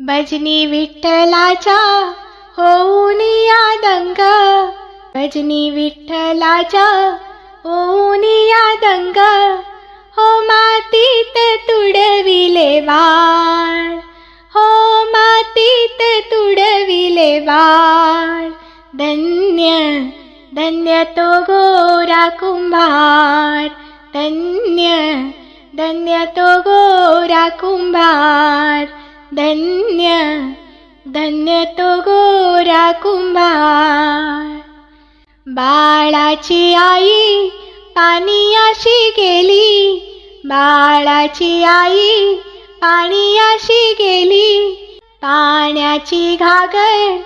भजनी विठ्ठलाच्या होऊन या दंग भजनी या दंग हो मातीत तुडविले वाळ हो मातीत तुडविले वाळ धन्य धन्य तो गोरा कुंभार धन्य धन्य तो गोरा कुंभार धन्य धन्य तो गोरा कुंभार बाळाची आई पाणीयाशी गेली बाळाची आई पाणीयाशी गेली पाण्याची घागर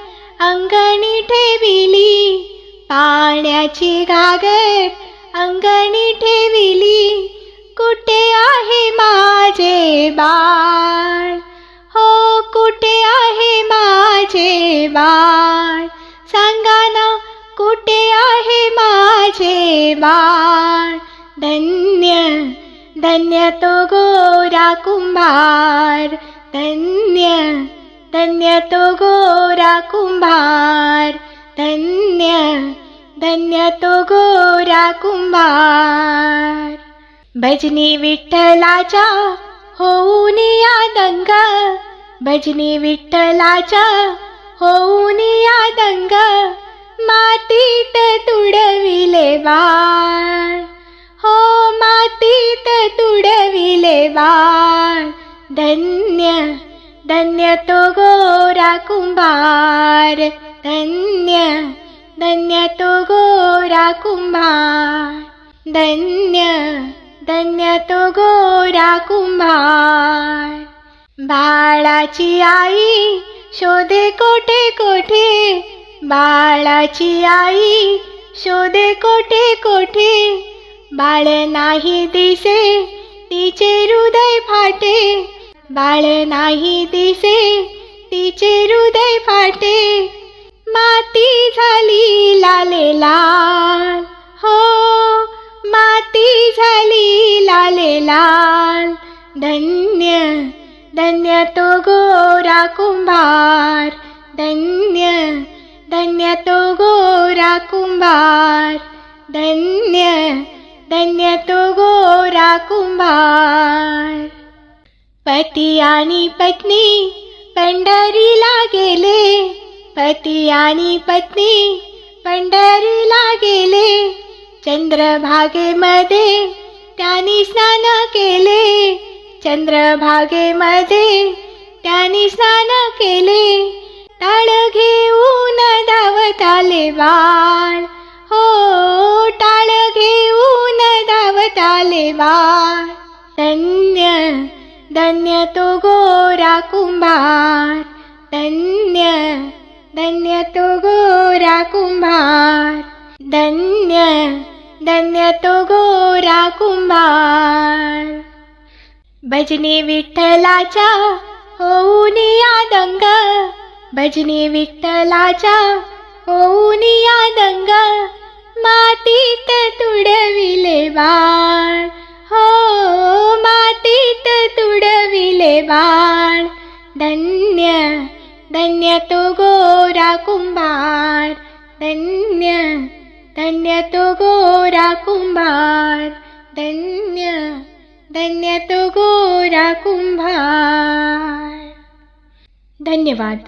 अंगणी ठेविली पाण्याची घागर अंगणी ठेविली कुठे आहे माझे बाळ माझे बाळ सांगा ना कुठे आहे माझे बाळ धन्य धन्य तो गोरा कुंभार. धन्य धन्य तो गोरा कुंभार. धन्य धन्य तो गोरा कुंभार. भजनी विठ्ठलाच्या होऊन या दंग. भजनी मातीत तुडविले बाळ हो मातीत तुडविले बाळ धन्य धन्य तो गोरा कुंभार धन्य धन्य तो गोरा कुंभार धन्य धन्य तो गोरा कुंभार बाळाची आई शोधे कोठे कोठे? बाळाची आई शोधे कोठे कोठे? बाळ नाही दिसे तिचे हृदय फाटे. बाळ नाही दिसे तिचे हृदय फाटे. माती झाली लाले लाल हो माती झाली लाले लाल. धन्य धन्य तो गोरा कुंभार धन्य धन्य तो गोरा कुंभार धन्य धन्य तो गोरा कुंभार पती आणि पत्नी पंढरीला गेले पती आणि पत्नी पंढरीला गेले चंद्रभागेमध्ये त्यांनी स्नान केले चंद्रभागेमध्ये त्यांनी स्नान केले. टाळ घेऊन धावत आले बाळ. हो टाळ घेऊन धावत आले बाळ. धन्य धन्य तो गोरा कुंभार. धन्य धन्य तो गोरा कुंभार. धन्य धन्य तो गोरा कुंभार. भजनी विठ्ठलाच्या होऊन या दंग. भजनी विठ्ठलाच्या होऊन या दंग. मातीत तुडविले बाळ. हो मातीत तुडविले बाळ. धन्य धन्य तो गोरा कुंभार. धन्य धन्य तो गोरा कुंभार. धन्य. धन्य तो गोरा कुंभार धन्यवाद